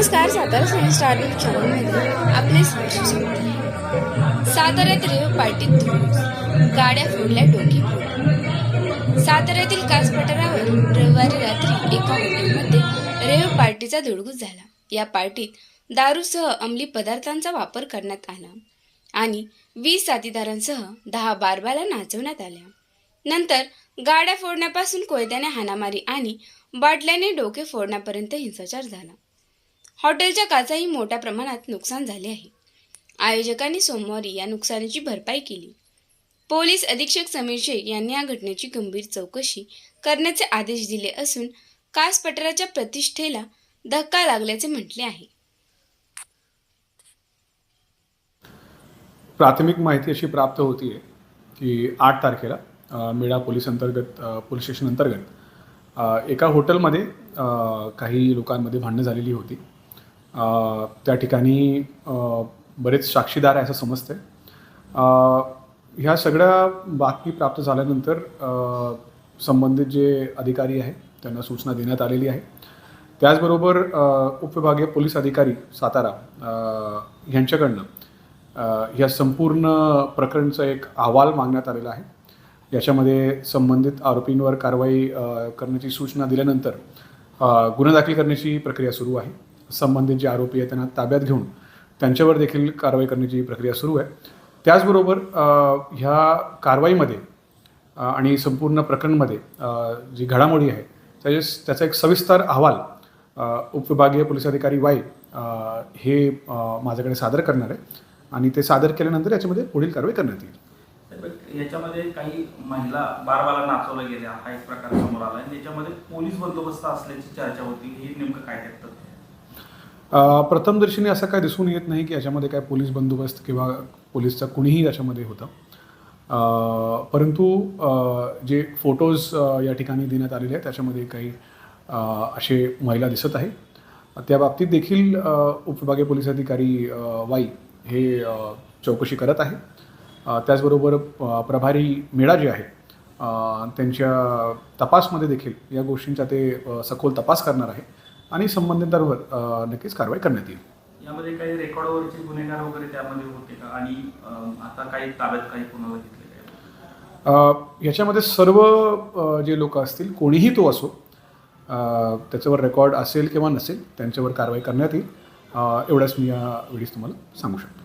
नमस्कार Satara science star news चॅनलमध्ये आपले स्वागत साताऱ्यात रेव पार्टीत गाड्या फोडल्या डोकी फोड साताऱ्यातील कास पठारावर रविवारी रात्री एका हॉटेलमध्ये रेव पार्टीचा धुडगूस झाला. या पार्टीत दारूसह अंमली पदार्थांचा वापर करण्यात आला आणि वीस साथीदारांसह दहा बारबाला नाचवण्यात आल्या. नंतर गाड्या फोडण्यापासून कोयत्याने हाणामारी आणि बाटल्याने डोके फोडण्यापर्यंत हिंसाचार झाला. हॉटेलच्या काचाही मोठ्या प्रमाणात नुकसान झाले आहे. आयोजकांनी सोमवारी या नुकसानीची भरपाई केली. पोलीस अधीक्षक समीर शेख यांनी या घटनेची गंभीर चौकशी करण्याचे आदेश दिले असून कास पठाराच्या प्रतिष्ठेला धक्का लागल्याचे म्हटले आहे. प्राथमिक माहिती अशी प्राप्त होती आहे की आठ तारखेला मेळा पोलीस अंतर्गत पोलीस स्टेशन अंतर्गत एका हॉटेलमध्ये काही लोकांमध्ये भांडणं झालेली होती. त्या ठिकाणी बरेच साक्षीदार आहे असं समजतं आहे ह्या सगळ्या बातमी प्राप्त झाल्यानंतर संबंधित जे अधिकारी आहेत त्यांना सूचना देण्यात आलेली आहे. त्याचबरोबर उपविभागीय पोलीस अधिकारी सातारा अ, यांच्याकडनं या संपूर्ण प्रकरणचा एक अहवाल मागण्यात आलेला आहे. याच्यामध्ये संबंधित आरोपींवर कारवाई करण्याची सूचना दिल्यानंतर गुन्हा दाखल करण्याची प्रक्रिया सुरू आहे. संबंधित जे आरोपी आहेत त्यांना ताब्यात घेऊन त्यांच्यावर देखील कारवाई करण्याची प्रक्रिया सुरू आहे. त्याचबरोबर ह्या कारवाईमध्ये आणि संपूर्ण प्रकरणमध्ये जी घडामोडी आहे त्याचे त्याचा एक सविस्तर अहवाल उपविभागीय पोलीस अधिकारी वाय हे माझ्याकडे सादर करणार आहे आणि ते सादर केल्यानंतर याच्यामध्ये पुढील कारवाई करण्यात येईल. याच्यामध्ये काही महिला बारबाला नाचवल्या गेल्या हा एक प्रकार समोर आला आणि याच्यामध्ये पोलीस बंदोबस्त असल्याची चर्चा होती. हे नेमकं काय त्यात प्रथमदर्शनी असं काय दिसून येत नाही की याच्यामध्ये काय पोलीस बंदोबस्त किंवा पोलीसचा कुणीही याच्यामध्ये होतं. परंतु जे फोटोज या ठिकाणी देण्यात आलेले आहेत त्याच्यामध्ये काही असे महिला दिसत आहे त्या बाबतीत देखील उपविभागीय पोलीस अधिकारी वाई हे चौकशी करत आहे. त्याचबरोबर प्रभारी मेळा जे आहे त्यांच्या तपासमध्ये देखील या गोष्टींचा ते सखोल तपास करणार आहे. आणि संबंधितांवर नक्कीच कारवाई करण्यात येईल. यामध्ये काही रेकॉर्डवरचे गुन्हेगार वगैरे त्यामध्ये होते का? आणि आता काही ताब्यात काही कोणाला घेतले याच्यामध्ये सर्व जे लोक असतील कोणीही तो असो त्याच्यावर रेकॉर्ड असेल किंवा नसेल त्यांच्यावर कारवाई करण्यात येईल. एवढंच मी या वेळीस तुम्हाला सांगू शकतो.